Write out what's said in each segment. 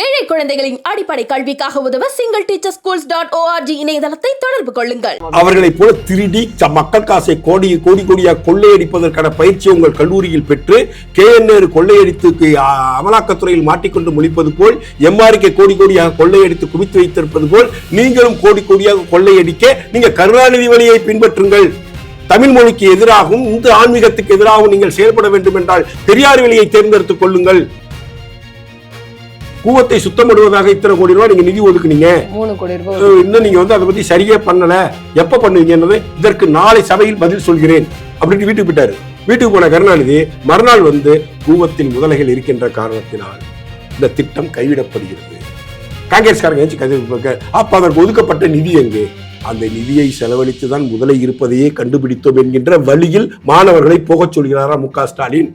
ஏழை குழந்தைகளின் அடிப்படை கல்விக்காக உதவ single teacher schools dot O R G இணையதளத்தை தொடர்பு கொள்ளுங்கள். அவர்களைப் போல திருடி மக்கள் காசை கோடி கோடி கோடியாக கொள்ளையடிப்பதற்கான பயிற்சி உங்கள் கல்லூரியில் பெற்று கே கொள்ளையடித்து அமலாக்கத்துறையில் மாட்டிக்கொண்டு முழிப்பது போல் எம்ஆர்கே கோடி கோடியாக கொள்ளையடித்து குவித்து வைத்திருப்பது போல் நீங்களும் கோடி கோடியாக கொள்ளையடிக்க நீங்க கருணாநிதி வழியை பின்பற்றுங்கள். தமிழ் மொழிக்கு எதிராகவும் இந்து ஆன்மீகத்துக்கு எதிராகவும் நீங்கள் செயல்பட வேண்டும் என்றால் பெரியார் வழியை தேர்ந்தெடுத்துக் கொள்ளுங்கள். கூவத்தை சுத்தமிடுவதாக இத்தனை கோடி ரூபாய் நீங்க நிதி ஒதுக்குனீங்க. இன்னும் நீங்க வந்து அதை பத்தி சரியா பண்ணல. எப்ப பண்ணுவீங்கன்றது இதற்கு நாளை சபையில் பதில் சொல்கிறேன். அப்படின்னு வீட்டுக்கு போயிட்டாரு. வீட்டுக்கு போன கருணாநிதி மறுநாள் வந்து கூவத்தில் முதலைகள் இருக்கின்ற காரணத்தினால் இந்த திட்டம் கைவிடப்படுகிறது. காங்கிரஸ்காரங்க ஏச்சு கதை வைப்பாங்க. அப்ப அதற்கு ஒதுக்கப்பட்ட நிதி எங்கே? அந்த நிதியை செலவழித்து தான் முதலை இருப்பதையே கண்டுபிடித்தோம் என்கின்ற வழியில் மாணவர்களை போகச் சொல்கிறாரா மு க ஸ்டாலின்?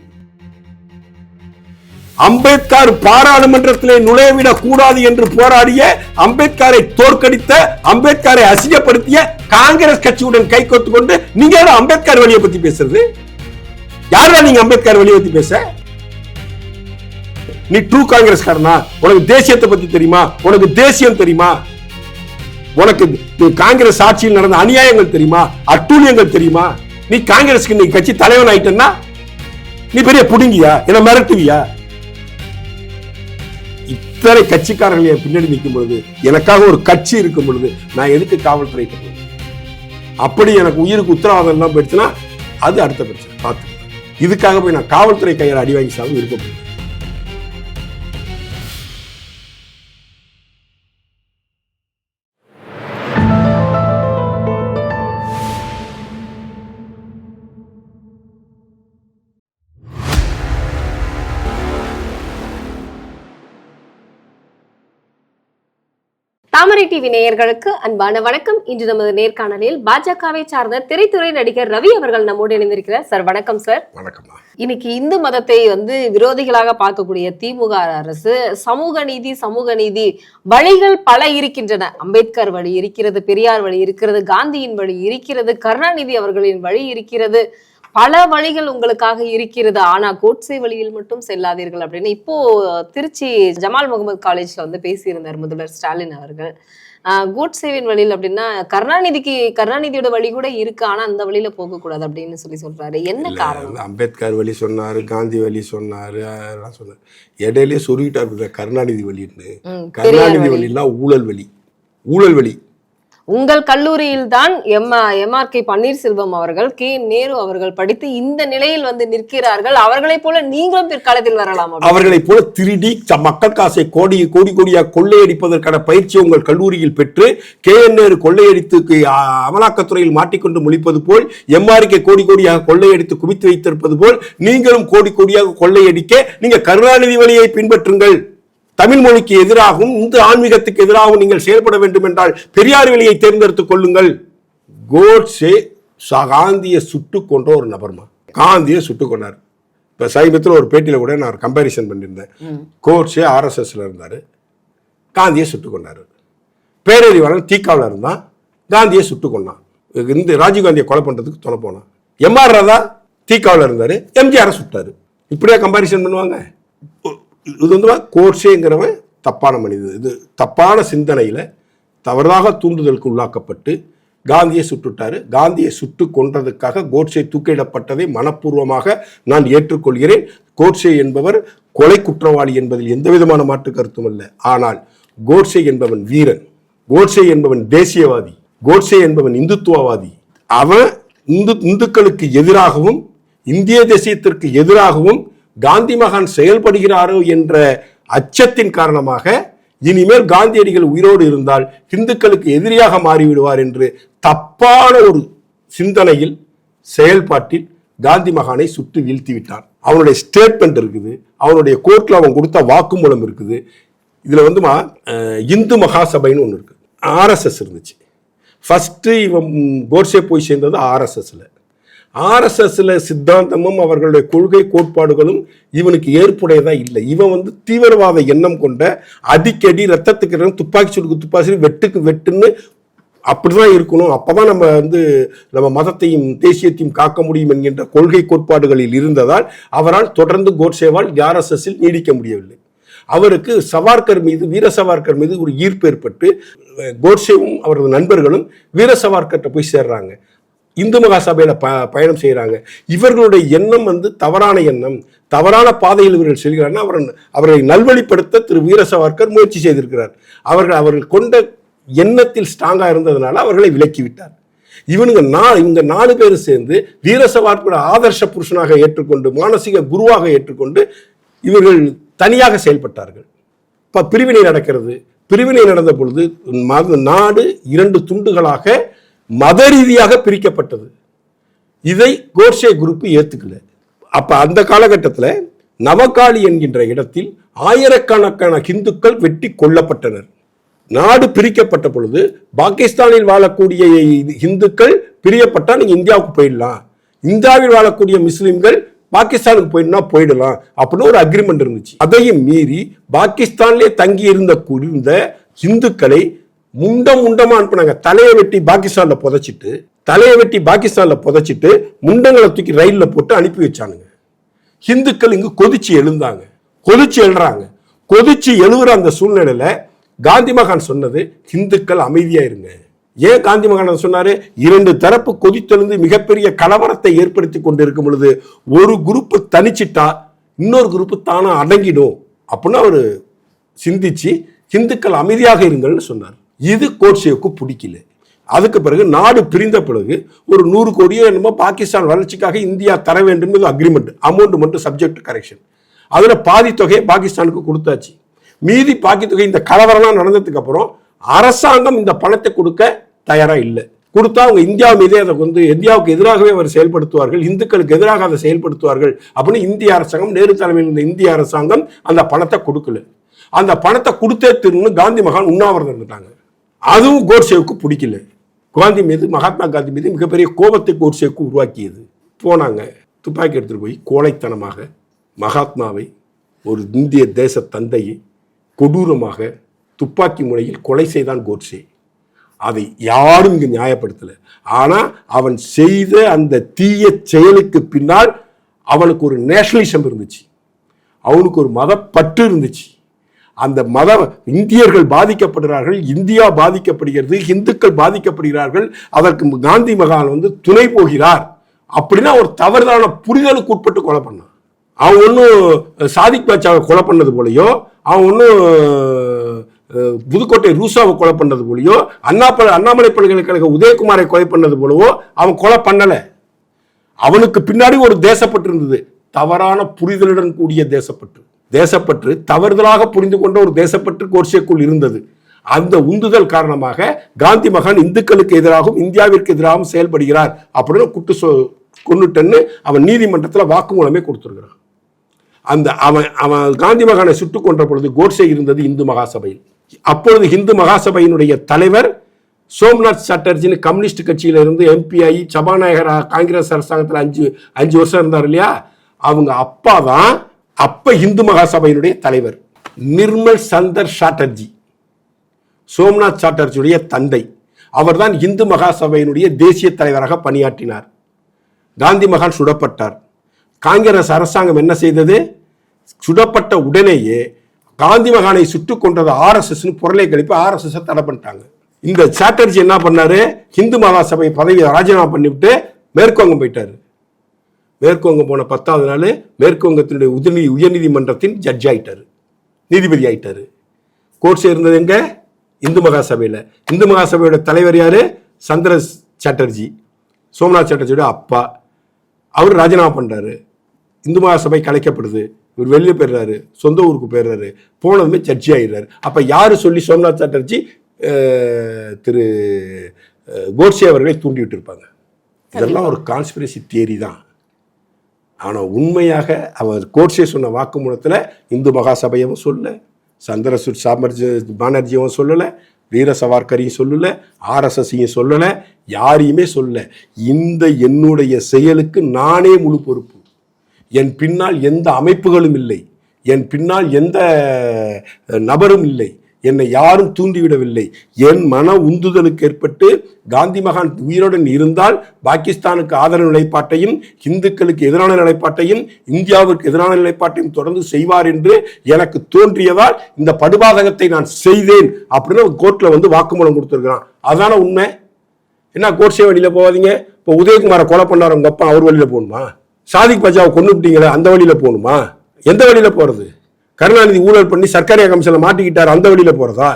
அம்பேத்கர் பாராளுமன்றத்திலே நுழைவிடக் கூடாது என்று போராடிய அம்பேத்கரை தோற்கடித்த அம்பேத்கரை அசிங்கப்படுத்திய காங்கிரஸ் கட்சியுடன் கை கோர்த்து கொண்டு நீங்க அம்பேத்கர் வழியை பத்தி பேசுறது? யாரா நீங்க அம்பேத்கர் வழியை பத்தி பேச? நீ ட்ரூ காங்கிரஸ்காரனா? உனக்கு தேசியத்தை பத்தி தெரியுமா? உனக்கு தேசியம் தெரியுமா? உனக்கு காங்கிரஸ் ஆட்சியில் நடந்த அநியாயங்கள் தெரியுமா? அட்டூழியங்கள் தெரியுமா? நீ காங்கிரஸ்க்கு நீ கட்சி தலைவன் ஆயிட்டன்னா நீ பெரிய புடுங்கியா? என்ன மிரட்டுவியா? இத்தனை கட்சிக்காரர்கள் என் பின்னாடி நிற்கும் பொழுது எனக்காக ஒரு கட்சி இருக்கும் பொழுது நான் எதுக்கு காவல்துறை பண்ணுவேன் அப்படி எனக்கு உயிருக்கு உத்தரவாதம் எல்லாம் போயிடுச்சுன்னா அது அடுத்த பிரச்சனை. பார்த்து. இதுக்காக போய் நான் காவல்துறை கையில் அடி வாங்கி சாகும் இருக்க தாமரை டிவி நேயர்களுக்கு அன்பான வணக்கம். இன்று நமது நேர்காணலில் பாஜகவை சார்ந்த திரைத்துறை நடிகர் ரவி அவர்கள் நம்மோடு இணைந்திருக்கிறார். சார் வணக்கம் சார். வணக்கம்மா. இன்னைக்கு இந்து மதத்தை வந்து விரோதிகளாக பார்க்கக்கூடிய திமுக அரசு சமூக நீதி சமூக நீதி வழிகள் பல இருக்கின்றன. அம்பேத்கர் வழி இருக்கிறது பெரியார் வழி இருக்கிறது காந்தியின் வழி இருக்கிறது கருணாநிதி அவர்களின் வழி இருக்கிறது. பல வழிகள் உங்களுக்காக இருக்கிறது. ஆனா கோட்சே வழியில் மட்டும் செல்லாதீர்கள் அப்படின்னு இப்போ திருச்சி ஜமால் முகமது காலேஜ்ல வந்து பேசியிருந்தார் முதல்வர் ஸ்டாலின் அவர்கள். கோட்சேவின் வழியில் அப்படின்னா கருணாநிதிக்கு கருணாநிதியோட வழி கூட இருக்கு ஆனா அந்த வழியில போக கூடாது அப்படின்னு சொல்லி சொல்றாரு. என்ன காரணம்? அம்பேத்கர் வழி சொன்னாரு காந்தி வழி சொன்னாரு அதெல்லாம் சொன்னாரு. இடையிலே சொல்லிட்டாரு கருணாநிதி வழின்னு. கருணாநிதி வழி. வழிலாம் ஊழல் வழி. ஊழல் வழி. உங்கள் கல்லூரியில் தான் எம் எம்ஆர் கே பன்னீர்செல்வம் அவர்கள் கே நேரு அவர்கள் படித்து இந்த நிலையில் வந்து நிற்கிறார்கள். அவர்களைப் போல நீங்களும் பிற்காலத்தில் வரலாம் அவர்களைப் போல திருடி மக்கள் காசை கோடி கோடி கோடியாக கொள்ளையடிப்பதற்கான பயிற்சி உங்கள் கல்லூரியில் பெற்று கே என் நேரு கொள்ளையடித்து அமலாக்கத்துறையில் மாட்டிக்கொண்டு முழிப்பது போல் எம்ஆர்கே கோடி கோடியாக கொள்ளையடித்து குவித்து வைத்திருப்பது போல் நீங்களும் கோடி கோடியாக கொள்ளையடிக்க நீங்க கருணாநிதி வழியை பின்பற்றுங்கள். தமிழ் மொழிக்கு எதிராகவும் இந்து ஆன்மீகத்துக்கு எதிராகவும் நீங்கள் செயல்பட வேண்டும் என்றால் பெரியார் வழியை தேர்ந்தெடுத்துக் கொள்ளுங்கள். கோட்ஸே காந்தியை சுட்டு கொன்ற ஒரு நபர்மா? காந்தியை சுட்டு கொண்டார். இப்போ சமீபத்தில் ஒரு பேட்டியில் கூட நான் கம்பேரிசன் பண்ணியிருந்தேன். கோட்ஸே ஆர்எஸ்எஸ்ல இருந்தார். காந்தியை சுட்டு கொண்டார். பேரறிவாளன் தீக்காவில் இருந்தான். காந்தியை சுட்டு கொண்டான். இந்த ராஜீவ்காந்தியை கொலை பண்ணுறதுக்கு தொலை போனான். எம்ஆர் ராதா தீக்காவில் இருந்தார். எம்ஜிஆரை சுட்டாரு. இப்படியா கம்பேரிசன் பண்ணுவாங்க? இது வந்து கோர்ஷேங்கிறவன் தப்பான மனிதன். இது தப்பான சிந்தனையில் தவறாக தூண்டுதலுக்கு உள்ளாக்கப்பட்டு காந்தியை சுட்டுட்டாரு. காந்தியை சுட்டு கொன்றதுக்காக கோட்ஸே தூக்கிடப்பட்டதை மனப்பூர்வமாக நான் ஏற்றுக்கொள்கிறேன். கோட்ஸே என்பவர் கொலை குற்றவாளி என்பதில் எந்த விதமான மாற்று கருத்தும் அல்ல. ஆனால் கோட்ஸே என்பவன் வீரன். கோட்ஸே என்பவன் தேசியவாதி. கோட்ஸே என்பவன் இந்துத்துவவாதி. அவன் இந்து இந்துக்களுக்கு எதிராகவும் இந்திய தேசியத்திற்கு எதிராகவும் காந்தி மகான் செயல்படுகிறாரோ என்ற அச்சத்தின் காரணமாக இனிமேல் காந்தியடிகள் உயிரோடு இருந்தால் இந்துக்களுக்கு எதிரியாக மாறிவிடுவார் என்று தப்பான ஒரு சிந்தனையில் செயல்பாட்டில் காந்தி மகானை சுட்டு வீழ்த்தி விட்டான் அவனுடைய ஸ்டேட்மெண்ட் இருக்குது அவனுடைய கோர்ட்டில் அவன் கொடுத்த வாக்குமூலம் இருக்குது. இதில் வந்துமா இந்து மகாசபைன்னு ஒன்று இருக்குது ஆர்எஸ்எஸ் இருந்துச்சு. ஃபஸ்ட்டு இவன் கோட்ஸே போய் சேர்ந்தது ஆர்எஸ்எஸ்ல ஆர்எஸ்எஸ்ல சித்தாந்தமும் அவர்களுடைய கொள்கை கோட்பாடுகளும் இவனுக்கு ஏற்புடையதா இல்லை. இவன் வந்து தீவிரவாத எண்ணம் கொண்ட அடிக்கடி ரத்தத்துக்கு துப்பாக்கி சுடுக்கு துப்பாக்கி வெட்டுக்கு வெட்டுன்னு அப்படிதான் இருக்கணும். அப்பதான் நம்ம வந்து நம்ம மதத்தையும் தேசியத்தையும் காக்க முடியும் என்கின்ற கொள்கை கோட்பாடுகளில் இருந்ததால் அவரால் தொடர்ந்து கோட்சேவால் ஆர்எஸ்எஸ்ஸில் நீடிக்க முடியவில்லை. அவருக்கு சவார்கர் மீது வீர சவார்கர் மீது ஒரு ஈர்ப்பு ஏற்பட்டு கோட்சேவும் அவரது நண்பர்களும் வீர சவார்கர்கிட்ட போய் சேர்றாங்க. இந்து மகாசபையில் ப பயணம் செய்கிறாங்க இவர்களுடைய எண்ணம் வந்து தவறான எண்ணம். தவறான பாதையில் இவர்கள் செல்கிறார்கள். அவர் அவர்களை நல்வழிப்படுத்த திரு வீர சவார்கர் முயற்சி செய்திருக்கிறார். அவர்கள் அவர்கள் கொண்ட எண்ணத்தில் ஸ்ட்ராங்காக இருந்ததுனால அவர்களை விலக்கி விட்டார் இவனுங்க நா இந்த நாலு பேரும் சேர்ந்து வீர சவார்கரோட ஆதர்ஷ புருஷனாக ஏற்றுக்கொண்டு மானசீக குருவாக ஏற்றுக்கொண்டு இவர்கள் தனியாக செயல்பட்டார்கள். இப்போ பிரிவினை நடக்கிறது. பிரிவினை நடந்த பொழுது நாடு இரண்டு துண்டுகளாக மத ரீதியாக பிரிக்கப்பட்டது. இதை கோர்ஷே குரூப் ஏற்றுக்கல அப்ப அந்த காலகட்டத்தில் நவகாளி என்கின்ற இடத்தில் ஆயிரக்கணக்கான ஹிந்துக்கள் வெட்டி கொல்லப்பட்டனர். நாடு பிரிக்கப்பட்ட பொழுது பாகிஸ்தானில் வாழக்கூடிய இந்துக்கள் பிரியப்பட்டா நீங்கள் இந்தியாவுக்கு போயிடலாம். இந்தியாவில் வாழக்கூடிய முஸ்லிம்கள் பாகிஸ்தானுக்கு போயிடனா போயிடலாம் அப்படின்னு ஒரு அக்ரிமெண்ட் இருந்துச்சு. அதையும் மீறி பாகிஸ்தான்லேயே தங்கி இருந்த இருந்த இந்துக்களை முண்டம் முண்டமா அனுப்புனாங்க. தலையை வெட்டி பாகிஸ்தான்ல புதைச்சிட்டு தலையை வெட்டி பாகிஸ்தான்ல புதைச்சிட்டு முண்டங்களை தூக்கி ரயில்ல போட்டு அனுப்பி வச்சானுங்க. ஹிந்துக்கள் இங்கு கொதிச்சு எழுந்தாங்க. கொதிச்சு எழுறாங்க. கொதிச்சு எழுகிற அந்த சூழ்நிலையில காந்தி மகான் சொன்னது ஹிந்துக்கள் அமைதியா இருங்க. ஏன் காந்தி மகான் சொன்னாரு? இரண்டு தரப்பு கொதித்தெழுந்து மிகப்பெரிய கலவரத்தை ஏற்படுத்தி கொண்டிருக்கும் பொழுது ஒரு குரூப்பு தனிச்சிட்டா இன்னொரு குரூப்பு தானா அடங்கிடும். அப்படின்னு அவர் சிந்திச்சு ஹிந்துக்கள் அமைதியாக இருங்கள்னு சொன்னார். இது கோட்சேவுக்கு பிடிக்கல. அதுக்கு பிறகு நாடு பிரிந்த பிறகு ஒரு நூறு கோடியோ என்னமோ பாகிஸ்தான் வளர்ச்சிக்காக இந்தியா தர வேண்டும் அக்ரிமெண்ட் அமௌண்ட் மட்டும் சப்ஜெக்ட் கரெக்ஷன் அதில் பாதி தொகையை பாகிஸ்தானுக்கு கொடுத்தாச்சு. மீதி பாக்கி தொகை இந்த கலவரம்லாம் நடந்ததுக்கு அப்புறம் அரசாங்கம் இந்த பணத்தை கொடுக்க தயாராக இல்லை. கொடுத்தா அவங்க இந்தியா மீதே அதை வந்து இந்தியாவுக்கு எதிராகவே அவர் செயல்படுத்துவார்கள் இந்துக்களுக்கு எதிராக அதை செயல்படுத்துவார்கள் அப்படின்னு இந்திய அரசாங்கம் நேரு தலைமையில் இருந்த இந்திய அரசாங்கம் அந்த பணத்தை கொடுக்கல. அந்த பணத்தை கொடுத்தே திருன்னு காந்தி மகான் உண்ணாவிரதம் இருந்தாங்க அதுவும் கோட்சேவுக்கு பிடிக்கல. காந்தி மீது மகாத்மா காந்தி மீது மிகப்பெரிய கோபத்தை கோட்சேவுக்கு உருவாக்கியது. போனாங்க. துப்பாக்கி எடுத்துகிட்டு போய் கோழைத்தனமாக மகாத்மாவை ஒரு இந்திய தேச தந்தையை கொடூரமாக துப்பாக்கி முறையில் கொலை செய்தான் கோட்சே. அதை யாரும் இங்கு நியாயப்படுத்தலை. ஆனால் அவன் செய்த அந்த தீய செயலுக்கு பின்னால் அவனுக்கு ஒரு நேஷனலிசம் இருந்துச்சு. அவனுக்கு ஒரு மதப்பற்று இருந்துச்சு. அந்த மத இந்தியர்கள் பாதிக்கப்படுகிறார்கள் இந்தியா பாதிக்கப்படுகிறது இந்துக்கள் பாதிக்கப்படுகிறார்கள் அதற்கு காந்தி மகான் வந்து துணை போகிறார் அப்படின்னா ஒரு தவறுதான புரிதலுக்கு உட்பட்டு கொலை பண்ணான். அவன் ஒன்றும் சாதிக் பாட்சாவை கொலை பண்ணது போலையோ அவன் ஒன்றும் புதுக்கோட்டை ரூசாவை கொலை பண்ணது போலையோ அண்ணா அண்ணாமலை பல்கலைக்கழக உதயகுமாரை கொலை பண்ணது போலவோ அவன் கொலை பண்ணலை. அவனுக்கு பின்னாடி ஒரு தேசப்பட்டு இருந்தது. தவறான புரிதலுடன் கூடிய தேசப்பட்டு. தேசப்பற்று தவறுதலாக புரிந்து கொண்ட ஒரு தேசப்பற்று கோர்ஷேக்குள் இருந்தது. அந்த உந்துதல் காரணமாக காந்தி மகான் இந்துக்களுக்கு எதிராகவும் இந்தியாவிற்கு எதிராகவும் செயல்படுகிறார் அப்படின்னு குட்டு சொ கொண்டுட்டன்னு அவன் நீதிமன்றத்தில் வாக்குமூலமே கொடுத்துருக்கிறான். அந்த அவன் அவன் காந்தி மகானை சுட்டுக் கொன்ற பொழுது கோட்ஸே இருந்தது இந்து மகாசபையில். அப்பொழுது இந்து மகாசபையினுடைய தலைவர் சோம்நாத் சாட்டர்ஜின்னு கம்யூனிஸ்ட் கட்சியிலிருந்து எம்பிஐ எம்பி சபாநாயகராக காங்கிரஸ் அரசாங்கத்தில் அஞ்சு அஞ்சு வருஷம் இருந்தார் இல்லையா? அவங்க அப்பா தான் அப்ப இந்து மகாசபையினுடைய தலைவர் நிர்மல் சந்தர் சாட்டர்ஜி சோம்நாத் சாட்டர்ஜியுடைய தந்தை. அவர்தான் இந்து மகாசபையினுடைய தேசிய தலைவராக பணியாற்றினார். காந்தி மகான் சுடப்பட்டார். காங்கிரஸ் அரசாங்கம் என்ன செய்தது? சுடப்பட்ட உடனேயே காந்தி மகானை சுட்டுக் கொண்டது ஆர்எஸ்எஸ்னு பொருளை கழிப்பு ஆர்எஸ்எஸ் தடை பண்ணிட்டாங்க. இந்த சாட்டர்ஜி என்ன பண்ணாரு? இந்து மகாசபை பதவியை ராஜினாமா பண்ணிவிட்டு மேற்குவங்கம் போயிட்டாரு. மேற்குவங்கம் போன பத்தாவது நாள் மேற்குவங்கத்தினுடைய உதவி உயர்நீதிமன்றத்தின் ஜட்ஜ் ஆயிட்டாரு. நீதிபதி ஆயிட்டாரு. கோர்ட்ஸ் இருந்தது எங்க? இந்து மகாசபையில். இந்து மகாசபையோட தலைவர் யாரு? சந்திர சாட்டர்ஜி. சோம்நாத் சாட்டர்ஜியோட அப்பா. அவர் ராஜினாமா பண்றாரு. இந்து மகாசபை கலைக்கப்படுது. இவர் வெளியே போயிடுறாரு. சொந்த ஊருக்கு போயிடுறாரு. போனதுமே ஜட்ஜி ஆயிடுறாரு. அப்ப யாரு சொல்லி சோம்நாத் சாட்டர்ஜி திரு கோட்சே அவர்களை தூண்டி விட்டிருப்பாங்க? இதெல்லாம் ஒரு கான்ஸ்பிரசி தியரி தான். ஆனால் உண்மையாக அவர் கோட்ஸே சொன்ன வாக்குமூலத்தில் இந்து மகாசபையவும் சொல்லலை சந்திரசூர் சாமர்ஜி பானர்ஜியவும் சொல்லலை வீர சவார்கரையும் சொல்லலை ஆர்எஸ்எஸையும் சொல்லலை யாரையுமே சொல்லலை. இந்த என்னுடைய செயலுக்கு நானே முழு பொறுப்பு. என் பின்னால் எந்த அமைப்புகளும் இல்லை. என் பின்னால் எந்த நபரும் இல்லை. என்னை யாரும் தூண்டிவிடவில்லை. என் மன உந்துதலுக்கு ஏற்பட்டு காந்தி மகான் உயிருடன் இருந்தால் பாகிஸ்தானுக்கு ஆதரவு நிலைப்பாட்டையும் இந்துக்களுக்கு எதிரான நிலைப்பாட்டையும் இந்தியாவிற்கு எதிரான நிலைப்பாட்டையும் தொடர்ந்து செய்வார் என்று எனக்கு தோன்றியதால் இந்த படுபாதகத்தை நான் செய்தேன் அப்படின்னு கோர்ட்டில் வந்து வாக்குமூலம் கொடுத்துருக்கிறான். அதான உண்மை? என்ன கோட்ஸே வழியில் போகாதீங்க. இப்போ உதயகுமாரை கொலை பண்ணார் உங்கள் அப்பா அவர் வழியில் போகணுமா? சாதிக் பஜாவை கொண்டு விட்டீங்களே அந்த வழியில் போகணுமா? எந்த வழியில் போகிறது கருணாநிதி ஊழல் பண்ணி சர்க்கரை கமிஷனில் மாட்டிக்கிட்டார் அந்த வழியில் போகிறதா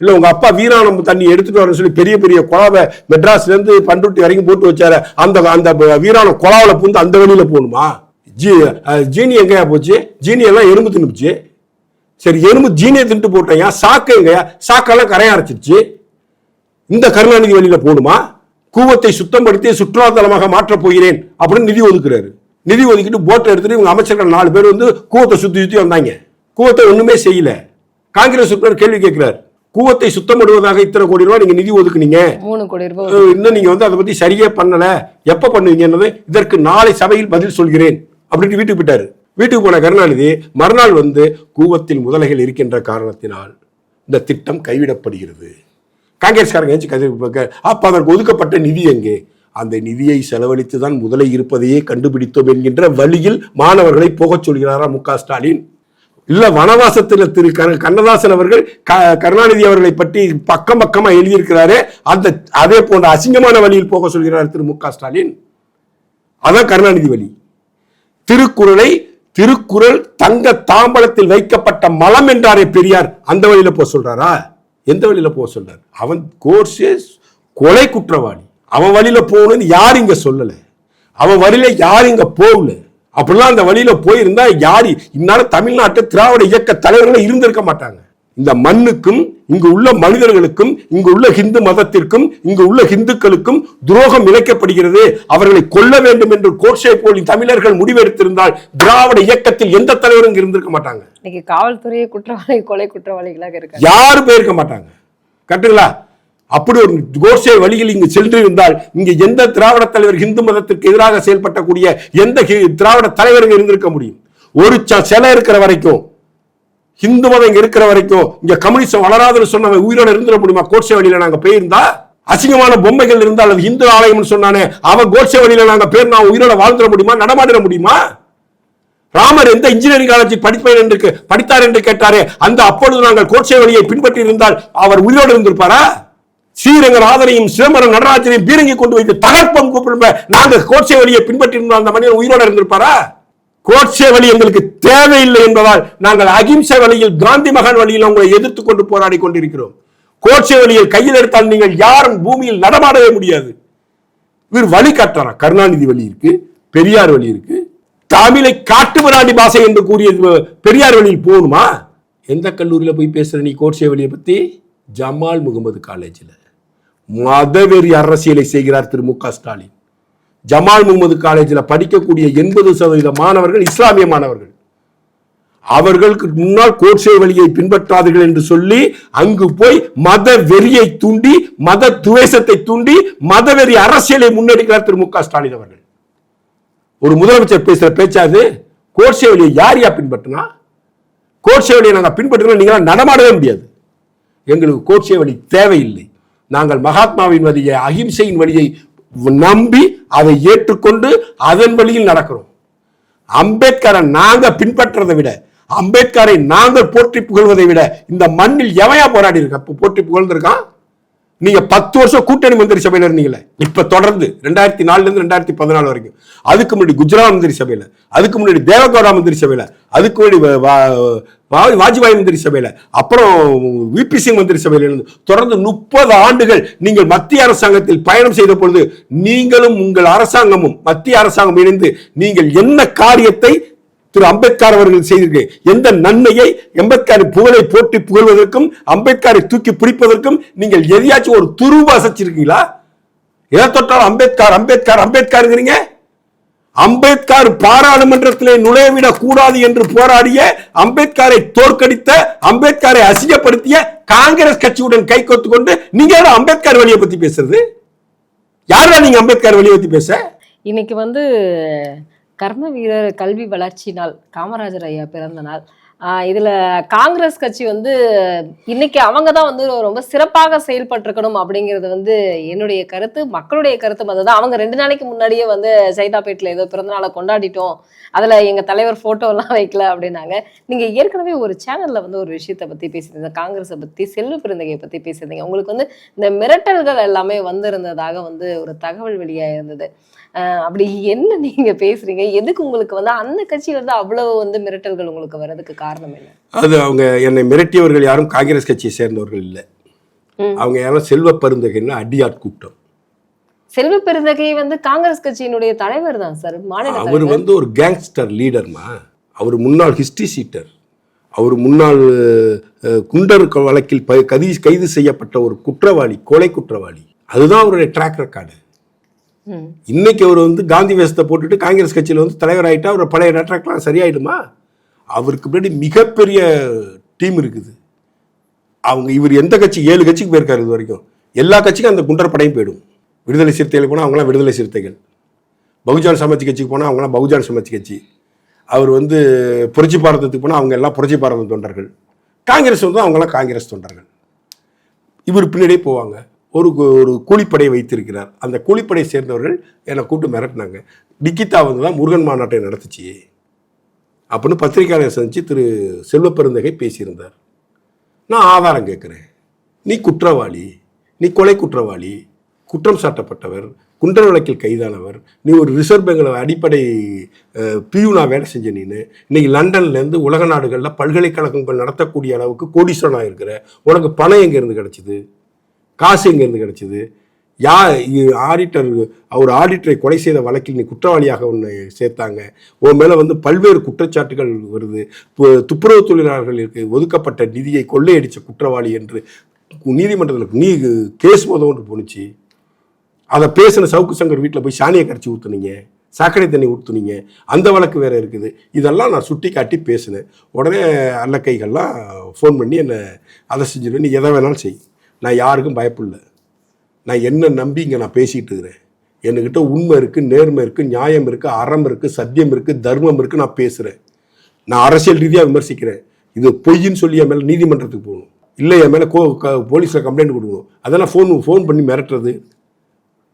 இல்லை உங்கள் அப்பா வீராணம் தண்ணி எடுத்துட்டு வரேன்னு சொல்லி பெரிய பெரிய குழாவை மெட்ராஸ்லேருந்து பண்ருட்டி வரைக்கும் போட்டு வச்சார. அந்த அந்த வீராணம் குழாவில் பூந்து அந்த வழியில் போகணுமா? ஜீ ஜீனி எங்கேயா போச்சு? ஜீனியெல்லாம் எறும்பு தின்னுச்சு. சரி எறும்பு ஜீனியை தின்ட்டு போட்டேன். சாக்கு எங்கயா? சாக்கெல்லாம் கரையா அரைச்சிருச்சு. இந்த கருணாநிதி வழியில் போகணுமா? கூவத்தை சுத்தப்படுத்தி சுற்றுலாத்தலமாக மாற்றப் போகிறேன் அப்படின்னு நிதி ஒதுக்குறாரு. நிதி ஒதுக்கிட்டு போட்டை எடுத்துட்டு இவங்க அமைச்சர்கள் நாலு பேர் வந்து கூவத்தை சுற்றி சுற்றி வந்தாங்க. கூவத்தை ஒண்ணுமே செய்யல. காங்கிரஸ் உறுப்பினர் கேள்வி கேட்கிறார். கூவத்தை சுத்தப்படுவதாக இத்தனை கோடி ரூபாய் நீங்க நிதி ஒதுக்குனீங்க. மூணு கோடி ரூபாய் இன்னும் நீங்க வந்து அதை பத்தி சரியே பண்ணல. எப்ப பண்ணுவீங்கன்னது இதற்கு நாளை சபையில் பதில் சொல்கிறேன். அப்படின்னு வீட்டுக்கு போயிட்டாரு. வீட்டுக்கு போன கருணாநிதி மறுநாள் வந்து கூவத்தில் முதலைகள் இருக்கின்ற காரணத்தினால் இந்த திட்டம் கைவிடப்படுகிறது. காங்கிரஸ்காரங்க அப்ப அதற்கு ஒதுக்கப்பட்ட நிதி எங்கே? அந்த நிதியை செலவழித்து தான் முதலை இருப்பதையே கண்டுபிடித்தோம் என்கின்ற வழியில் மாணவர்களை போகச் சொல்கிறாரா மு க ஸ்டாலின்? இல்ல வனவாசத்தில் திரு கண்ணதாசன் அவர்கள் க- கருணாநிதி அவர்களை பற்றி பக்கம் பக்கமா எழுதியிருக்கிறாரு அந்த அதே போன்ற அசிங்கமான வழியில் போக சொல்கிறார் திரு மு க ஸ்டாலின். அதான் கருணாநிதி வழி. திருக்குறளை திருக்குறள் தங்க தாம்பலத்தில் வைக்கப்பட்ட மலம் என்றாரே பெரியார் அந்த வழியில போக சொல்றாரா? எந்த வழியில போக சொல்றாரு? அவன் கோர்ஸே கொலை குற்றவாளி. அவன் வழியில போகணும்னு யார் இங்க சொல்லல? அவன் வழியில யார் இங்க போகல? அப்படிலாம் அந்த வழியில போயிருந்தா யாரு? இந்நாள தமிழ்நாட்டு திராவிட இயக்க தலைவர்கள் இருந்திருக்க மாட்டாங்க. இந்த மண்ணுக்கும் இங்கு உள்ள மனிதர்களுக்கும் இங்கு உள்ள ஹிந்து மதத்திற்கும் இங்கு உள்ள ஹிந்துக்களுக்கும் துரோகம் இழைக்கப்படுகிறது. அவர்களை கொல்ல வேண்டும் என்று கோட்சே போலி தமிழர்கள் முடிவெடுத்திருந்தால் திராவிட இயக்கத்தில் எந்த தலைவரும் இருந்திருக்க மாட்டாங்க. இன்னைக்கு காவல்துறையே குற்றவாளி கொலை குற்றவாளிகளாக இருக்காங்க. யாரும் போயிருக்க மாட்டாங்க. கரெக்டுங்களா அப்படி ஒரு கோட்சே வழியில் இங்கு சென்று இருந்தால் இங்க எந்த திராவிட தலைவர் இந்து மதத்திற்கு எதிராக செயல்பட்டக்கூடிய எந்த ஹி- திராவிட தலைவர் இருந்திருக்க முடியும். ஒரு ச- சிலை இருக்கிற வரைக்கும் இந்து மதம் இங்க இருக்கிற வரைக்கும் இங்க கம்யூனிசம் வளராதுன்னு சொன்னவன் உயிரோட இருந்துட முடியுமா? கோட்சே வழியில நாங்க போயிருந்தா? அசிங்கமான பொம்மைகள் இருந்தால் அது இந்து ஆலயம்னு சொன்னானே அவன் கோட்சே வழியில நாங்க பேர் நான் உயிரோட வாழ்ந்துட முடியுமா? நடமாடிட முடியுமா? ராமர் எந்த இன்ஜினியரிங் காலேஜ் படிப்பேன் என்று படித்தார் என்று கேட்டாரே அந்த அப்பொழுது நாங்கள் கோட்சே வழியை பின்பற்றி இருந்தால் அவர் உயிரோடு இருந்திருப்பாரா? ஸ்ரீரங்கநாதனையும் சிதம்பரம் நடராஜனையும் பீரங்கி கொண்டு வைத்து தகர்ப்பம் கூப்பிடும்ப நாங்கள் கோட்சே வழியை பின்பற்றி அந்த மனிதன் உயிரோடு இருந்திருப்பாரா? கோட்சே வழி எங்களுக்கு தேவையில்லை என்பதால் நாங்கள் அகிம்சை வழியில் காந்தி மகான் வழியில் உங்களை எதிர்த்து கொண்டு போராடி கொண்டிருக்கிறோம். கோட்சே வழியில் கையில் எடுத்தால் நீங்கள் யாரும் பூமியில் நடமாடவே முடியாது. இவர் வழி காட்டுறாரா? கருணாநிதி வழி இருக்கு பெரியார் வழி இருக்கு. தமிழை காட்டு மராண்டி பாசை என்று கூறிய பெரியார் வழியில் போகணுமா? எந்த கல்லூரியில் போய் பேசுற நீ கோட்சே வழியை பத்தி? ஜமால் முகமது காலேஜில். மதவெறி அரசியலை செய்கிறார் திரு மு க ஸ்டாலின். ஜமால் முகமது காலேஜில் படிக்கக்கூடிய எண்பது சதவீத மாணவர்கள் இஸ்லாமிய மாணவர்கள். அவர்களுக்கு முன்னால் கோட்சே வழியை பின்பற்றாதீர்கள் என்று சொல்லி அங்கு போய் மத வெறியை தூண்டி மத துவேஷத்தை தூண்டி மதவெறி அரசியலை முன்னெடுக்கிறார் திரு மு க ஸ்டாலின் அவர்கள். ஒரு முதலமைச்சர் பேசுற பேச்சாது கோட்சே வழியை யார் யார் பின்பற்றினா? கோட்சே வழியை நாங்கள் பின்பற்றினா நீங்களா நடமாடவே முடியாது. எங்களுக்கு கோட்சே வழி தேவையில்லை. நாங்கள் மகாத்மாவின் வழியை அகிம்சையின் வழியை நம்பி அதை ஏற்றுக்கொண்டு அதன் வழியில் நடக்கிறோம். அம்பேத்கரை நாங்க பின்பற்றதை விட அம்பேத்கரை நாங்கள் போற்றி புகழ்வதை விட இந்த மண்ணில் எவையா போராடி இருக்க? போற்றி புகழ்ந்திருக்கான் நீங்க பத்து வருஷம் கூட்டணி மந்திரி சபையில இருந்தீங்களே இப்ப தொடர்ந்து ரெண்டாயிரத்தி நாலுல இருந்து ரெண்டாயிரத்தி பதினாலு வரைக்கும். அதுக்கு முன்னாடி குஜராத் மந்திரி சபையில அதுக்கு முன்னாடி தேவகவுடா மந்திரி சபையில அதுக்கு முன்னாடி வா- வாஜ்பாய் மந்திரி சபையில அப்புறம் விபி சிங் மந்திரி சபையில இருந்து தொடர்ந்து முப்பது ஆண்டுகள் நீங்கள் மத்திய அரசாங்கத்தில் பயணம் செய்த பொழுது நீங்களும் உங்கள் அரசாங்கமும் மத்திய அரசாங்கம் இணைந்து நீங்கள் என்ன காரியத்தை திரு அம்பேத்கர் அவர்கள் செய்திருக்கு எந்த நன்மையை அம்பேத்கர் புகழை போட்டி புகழ்வதற்கும் அம்பேத்கரை தூக்கி பிடிப்பதற்கும் நீங்கள் எதையாச்சும் ஒரு துருவ அசைச்சிருக்கீங்களா? எதை தொட்டாலும் அம்பேத்கர் அம்பேத்கர் அம்பேத்கருங்கிறீங்க அம்பேத்கர் பாராளுமன்றத்திலே நுழையவிடக் கூடாது என்று போராடிய அம்பேத்கரை தோற்கடித்த அம்பேத்கரை அசிங்கப்படுத்திய காங்கிரஸ் கட்சியுடன் கைகோத்து கொண்டு நீங்க அம்பேத்கர் வழியை பத்தி பேசுறது? யாரா நீங்க அம்பேத்கர் வழியை பத்தி பேச? இன்னைக்கு வந்து கர்ம வீரர் கல்வி வளர்ச்சி நாள் காமராஜர் ஐயா பிறந்த நாள். இதுல காங்கிரஸ் கட்சி வந்து இன்னைக்கு அவங்க தான் வந்து ரொம்ப சிறப்பாக செயல்பட்டிருக்கணும் அப்படிங்கிறது வந்து என்னுடைய கருத்து மக்களுடைய கருத்து அதுதான் அவங்க ரெண்டு நாளைக்கு முன்னாடியே வந்து சைதாப்பேட்டில் ஏதோ பிறந்தநாளை கொண்டாடிட்டோம். அதுல எங்க தலைவர் போட்டோ எல்லாம் வைக்கல அப்படின்னாங்க. நீங்க ஏற்கனவே ஒரு சேனல்ல வந்து ஒரு விஷயத்தை பத்தி பேசியிருந்தீங்க. காங்கிரஸை பத்தி செல்வ பிறந்தகையை பத்தி பேசியிருந்தீங்க. உங்களுக்கு வந்து இந்த மிரட்டல்கள் எல்லாமே வந்திருந்ததாக வந்து ஒரு தகவல் வெளியாக இருந்தது. அப்படி என்ன நீங்க பேசுறீங்க? எதுக்கு உங்களுக்கு வந்து அந்த கட்சியில இருந்து அவ்வளவு வந்து மிரட்டல்கள் உங்களுக்கு வர்றதுக்கு காரணம் என்ன? அது அவங்க என்னை மிரட்டியவர்கள் யாரும் காங்கிரஸ் கட்சியை சேர்ந்தவர்கள் இல்லை. அவங்க யாரும் செல்வ பருந்தகைன்னு அடியாட் கூட்டம். செல்வ பெருந்தகை வந்து காங்கிரஸ் கட்சியினுடைய தலைவர் தான் சார் மாநில அவர் வந்து ஒரு கேங்ஸ்டர் லீடர்மா அவர் முன்னாள் ஹிஸ்டரி சீட்டர் அவர் முன்னாள் குண்டர் வழக்கில் கதி கைது செய்யப்பட்ட ஒரு குற்றவாளி கொலை குற்றவாளி. அதுதான் அவருடைய ட்ராக் ரெக்கார்டு. இன்னைக்கு அவர் வந்து காந்தி வேஷத்தை போட்டுட்டு காங்கிரஸ் கட்சியில் வந்து தலைவர் ஆயிட்டா அவர் பழைய நட்ராக்லாம் சரியாயிடுமா? அவருக்கு முன்னாடி மிகப்பெரிய டீம் இருக்குது. அவங்க இவர் எந்த கட்சி ஏழு கட்சிக்கு போயிருக்காரு இது வரைக்கும். எல்லா கட்சிக்கும் அந்த குண்டர் படையும் போயிடும். விடுதலை சிறுத்தைகள் போனால் அவங்களாம் விடுதலை சிறுத்தைகள். பகுஜன் சமாஜ் கட்சிக்கு போனால் அவங்களாம் பகுஜன் சமாஜ் கட்சி. அவர் வந்து புரட்சி பாரதத்துக்கு போனால் அவங்க எல்லாம் புரட்சி பாரத தொண்டர்கள். காங்கிரஸ் வந்து அவங்களாம் காங்கிரஸ் தொண்டர்கள். இவர் பின்னாடியே போவாங்க. ஒரு ஒரு கூலிப்படையை வைத்திருக்கிறார். அந்த கூலிப்படையை சேர்ந்தவர்கள் என்னை கூப்பிட்டு மிரட்டினாங்க. நிக்கிதா வந்து தான் முருகன் மாநாட்டை நடத்துச்சு. அப்படின்னு பத்திரிகையாளர் சந்திச்சு திரு செல்வப்பெருந்தகை பேசியிருந்தார். நான் ஆதாரம் கேட்குறேன். நீ குற்றவாளி நீ கொலை குற்றவாளி குற்றம் சாட்டப்பட்டவர் குண்டர் வழக்கில் கைதானவர் நீ ஒரு ரிசர்வ் பேங்கில் அடிப்படை பியூனா வேலை செஞ்ச நீனு இன்னைக்கு லண்டன்லேருந்து உலக நாடுகளில் பல்கலைக்கழகங்கள் நடத்தக்கூடிய அளவுக்கு கோடீஸ்வரனாக இருக்கிற உனக்கு பணம் எங்கேருந்து கிடச்சிது? காசு எங்கேருந்து கிடச்சிது? யா ஆடிட்டர் அவர் ஆடிட்டரை கொலை செய்த வழக்கில் நீ குற்றவாளியாக ஒன்று சேர்த்தாங்க. உன் மேலே வந்து பல்வேறு குற்றச்சாட்டுகள் வருது. துப்புரவு தொழிலாளர்களுக்கு ஒதுக்கப்பட்ட நிதியை கொள்ளையடித்த குற்றவாளி என்று நீதிமன்றத்தில் நீ கேஸ் முத ஒன்று போணுச்சு. அதை பேசின சவுக்கு சங்கர் வீட்டில் போய் சாணியை கரைச்சி ஊற்றுனீங்க சாக்கடை தண்ணி ஊற்றுனீங்க அந்த வழக்கு வேற இருக்குது. இதெல்லாம் நான் சுட்டி காட்டி பேசினேன். உடனே அல்லக்கைகள்லாம் ஃபோன் பண்ணி என்னை அதை செஞ்சிருவேன் நீ எதை வேணாலும் செய். நான் யாருக்கும் பயப்படல நான் என்ன நம்பி இங்கே நான் பேசிகிட்டு இருக்கிறேன்? என்கிட்ட உண்மை இருக்குது நேர்மை இருக்குது நியாயம் இருக்குது அறம் இருக்குது சத்தியம் இருக்குது தர்மம் இருக்குது நான் பேசுகிறேன் நான் அரசியல் ரீதியாக விமர்சிக்கிறேன். இது பொய்ன்னு சொல்லி என் மேலே நீதிமன்றத்துக்கு போகணும். இல்லை என் மேலே கோ போலீஸில் கம்ப்ளைண்ட் கொடுக்கணும். அதெல்லாம் ஃபோன் ஃபோன் பண்ணி மிரட்டுறது.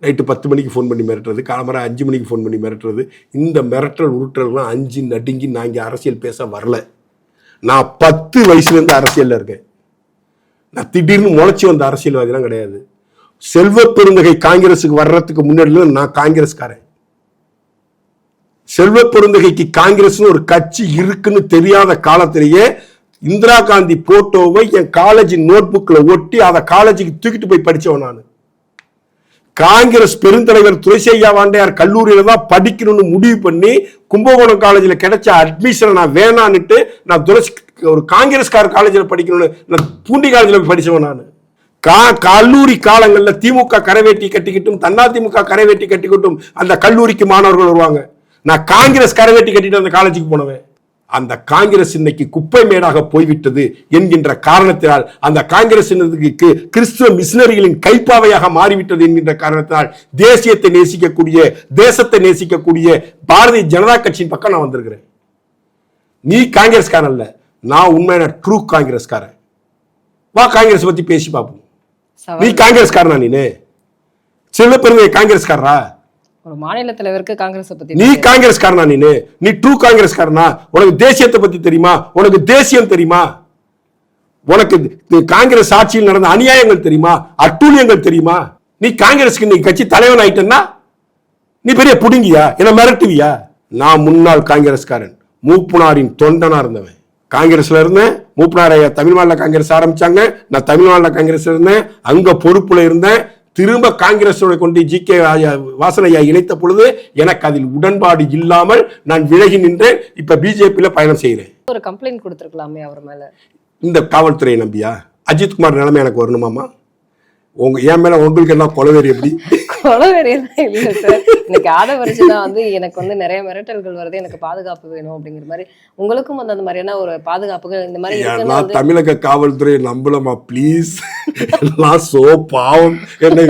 நைட்டு பத்து மணிக்கு ஃபோன் பண்ணி மிரட்டுறது. காலமர அஞ்சு மணிக்கு ஃபோன் பண்ணி மிரட்டுறது. இந்த மிரட்டல் உருட்டல்லாம் அஞ்சு நடுங்கி நான் இங்கே அரசியல் பேச வரல. நான் பத்து வயசுலேருந்து அரசியலில் இருக்கேன். நான் திடீர்னு முளைச்சி வந்த அரசியல்வாதிலாம் கிடையாது. செல்வ பெருந்தகை காங்கிரஸுக்கு வர்றதுக்கு முன்னாடி நான் காங்கிரஸ்காரன். செல்வ பெருந்தகைக்கு காங்கிரஸ்னு ஒரு கட்சி இருக்குன்னு தெரியாத காலத்திலேயே இந்திரா காந்தி போட்டோவை என் காலேஜ் நோட் புக்கில் ஒட்டி அதை காலேஜுக்கு தூக்கிட்டு போய் படித்தவன் நான். காங்கிரஸ் பெருந்தலைவர் துரைசையா வாண்டையார் கல்லூரியில தான் படிக்கணும்னு முடிவு பண்ணி கும்பகோணம் காலேஜில் கிடைச்ச அட்மிஷனை நான் வேணான்னுட்டு நான் துளசி ஒரு காங்கிரஸ்கார் காலேஜில் படிக்கணும்னு நான் பூண்டி காலேஜில் போய் படிச்சவன் நான். கா கல்லூரி காலங்களில் திமுக கரைவேட்டி கட்டிக்கிட்டும் அதிமுக கரைவேட்டி கட்டிக்கிட்டும் அந்த கல்லூரிக்கு மாணவர்கள் வருவாங்க. நான் காங்கிரஸ் கரைவேட்டி கட்டிட்டு அந்த காலேஜுக்கு போனவன். அந்த காங்கிரஸ் இன்னைக்கு குப்பை மேடாக போய்விட்டது என்கின்ற காரணத்தினால் அந்த காங்கிரஸ் கிறிஸ்துவ மிஷினரிகளின் கைப்பாவையாக மாறிவிட்டது என்கின்ற காரணத்தினால் தேசியத்தை நேசிக்கக்கூடிய தேசத்தை நேசிக்கக்கூடிய பாரதிய ஜனதா கட்சியின் பக்கம் நான் வந்திருக்கிறேன். நீ காங்கிரஸ்காரன் அல்ல. நான் உண்மையான ட்ரூ காங்கிரஸ்காரன். வா காங்கிரஸ் பத்தி பேசி பார்ப்போம். நீ சவால் காங்கிரஸ்காரனா நீனு? சில பெருமை காங்கிரஸ்காரரா? ஒரு மாநில தலைவருக்கு காங்கிரஸ் பத்தி நீ காங்கிரஸ்காரனா நீனு? நீ ட்ரூ காங்கிரஸ்காரனா? உனக்கு தேசியத்தை பத்தி தெரியுமா? உனக்கு தேசியம் தெரியுமா? உனக்கு காங்கிரஸ் ஆட்சியில் நடந்த அநியாயங்கள் தெரியுமா? அட்டூழியங்கள் தெரியுமா? நீ காங்கிரஸ்க்கு நீ கட்சி தலைவன் ஆயிட்டன்னா நீ பெரிய புடுங்கியா? என்ன மிரட்டுவியா? நான் முன்னாள் காங்கிரஸ்காரன் மூப்புனாரின் தொண்டனா இருந்தவன். காங்கிரஸ்ல இருந்தேன். மூப்பனார் ஐயா தமிழ் மாநில காங்கிரஸ் ஆரம்பிச்சாங்க. நான் தமிழ் மாநில காங்கிரஸ் இருந்தேன். அங்க பொறுப்புல இருந்தேன். திரும்ப காங்கிரஸோட கொண்டு ஜி கே வாசன் ஐயா இணைத்த பொழுது எனக்கு அதில் உடன்பாடு இல்லாமல் நான் விலகி நின்றேன். இப்ப பிஜேபியில பயணம் செய்கிறேன் ஒரு கம்ப்ளைண்ட் கொடுத்திருக்கலாமே அவர் மேல. இந்த காவல்துறையை நம்பியா? அஜித்குமார் நிலைமை எனக்கு வரணுமாமா? உங்க என் மேல உங்களுக்கு எல்லாம் கொலவேரி எப்படி? இல்ல சார். இன்னைக்கு ஆதவரிச்சு தான் வந்து எனக்கு வந்து நிறைய மிரட்டல்கள் வருது எனக்கு பாதுகாப்பு வேணும் அப்படிங்கிற மாதிரி. உங்களுக்கும் வந்து அந்த மாதிரியான ஒரு பாதுகாப்புகள் இந்த மாதிரி தமிழக காவல்துறையை நம்பலமா ப்ளீஸ் எல்லாம் சோ பாவம். என்னை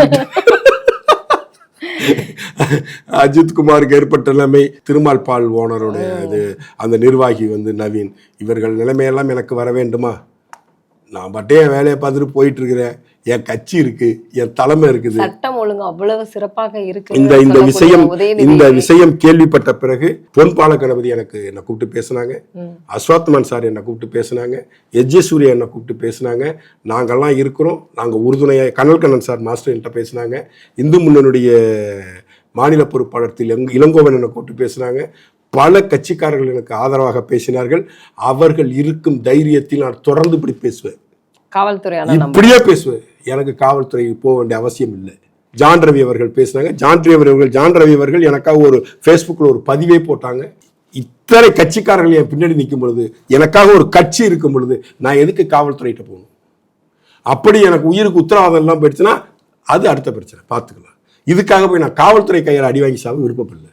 அஜித் குமாருக்கு ஏற்பட்ட நிலைமை திருமால் பால் ஓனருடைய இது அந்த நிர்வாகி வந்து நவீன் இவர்கள் நிலைமையெல்லாம் எனக்கு வர வேண்டுமா? நான் பட்டே வேலையை பார்த்துட்டு போயிட்டு இருக்கிறேன் என் கட்சி இருக்கு என் தலைமை இருக்குது. சட்டம் ஒழுங்கு அவ்வளவு சிறப்பாக இருக்கு இந்த இந்த விஷயம் இந்த விஷயம் கேள்விப்பட்ட பிறகு பொன்பால கணபதி எனக்கு என்னை கூப்பிட்டு பேசினாங்க. அஸ்வாத்மன் சார் என்னை கூப்பிட்டு பேசினாங்க. எஜ்ஜே சூர்யா என்னை கூப்பிட்டு பேசினாங்க. நாங்கெல்லாம் இருக்கிறோம். நாங்கள் உறுதுணையாக கண்ணன் சார் மாஸ்டர் என்கிட்ட பேசினாங்க. இந்து முன்னணியுடைய மாநில பொறுப்பாளர் இளங்கோவன் என்னை கூப்பிட்டு பேசினாங்க. பல கட்சிக்காரர்கள் எனக்கு ஆதரவாக பேசினார்கள். அவர்கள் இருக்கும் தைரியத்தில் நான் தொடர்ந்து இப்படி பேசுவேன். காவல்துறை இப்படியே பேசுவேன். எனக்கு காவல்துறை போக வேண்டிய அவசியம் இல்லை. ஜான் ரவி அவர்கள் பேசினாங்க. ஜான் ரவி அவர்கள் ஜான் ரவி அவர்கள் எனக்காக ஒரு ஃபேஸ்புக்கில் ஒரு பதிவே போட்டாங்க. இத்தனை கட்சிக்காரர்கள் என் பின்னாடி நிற்கும் பொழுது எனக்காக ஒரு கட்சி இருக்கும் பொழுது நான் எதுக்கு காவல்துறையிட்ட போகணும்? அப்படி எனக்கு உயிருக்கு உத்தரவாதம் எல்லாம் போயிடுச்சுன்னா அது அடுத்த பிரச்சனை. பார்த்துக்கலாம். இதுக்காக போய் நான் காவல்துறை கையில் அடி வாங்கி சாப்பிட விருப்பப்படல.